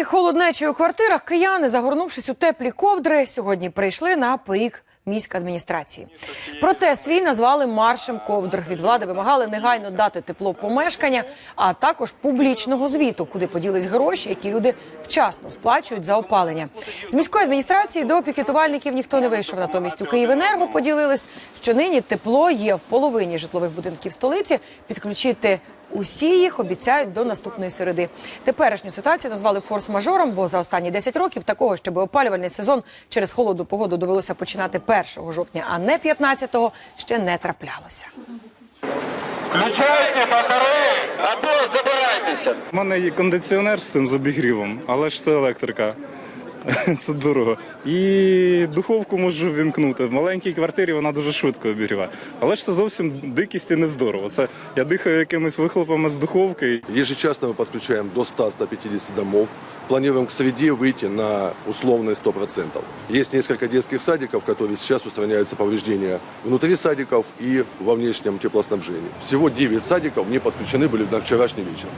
Нині холоднечі у квартирах кияни, загорнувшись у теплі ковдри, сьогодні прийшли на поріг міськадміністрації. Проте свій назвали маршем ковдр. Від влади вимагали негайно дати тепло помешкання, а також публічного звіту, куди поділись гроші, які люди вчасно сплачують за опалення. З міської адміністрації до пікетувальників ніхто не вийшов. Натомість у Київенерго поділились, що нині тепло є в половині житлових будинків столиці. Підключити Усі їх обіцяють до наступної середи. Теперішню ситуацію назвали форс-мажором, бо за останні 10 років такого, щоб опалювальний сезон через холодну погоду довелося починати 1 жовтня, а не 15-го, ще не траплялося. Включайте батареї або забирайтеся. У мене є кондиціонер з цим з обігрівом, але ж це електрика. Це дорого. І духовку можу вімкнути. В маленькій квартирі вона дуже швидко обігріває. Але ж це зовсім дикість і не здорово. Це я дихаю якимись вихлопами з духовки. Ежечасно мы подключаем до 100-150 домов. Планируем к среде выйти на условные 100%. Есть несколько детских садиков, которые сейчас устраняются повреждения внутри садиков и во внешнем теплоснабжении. Всего 9 садиков не подключены были на вчерашний вечер.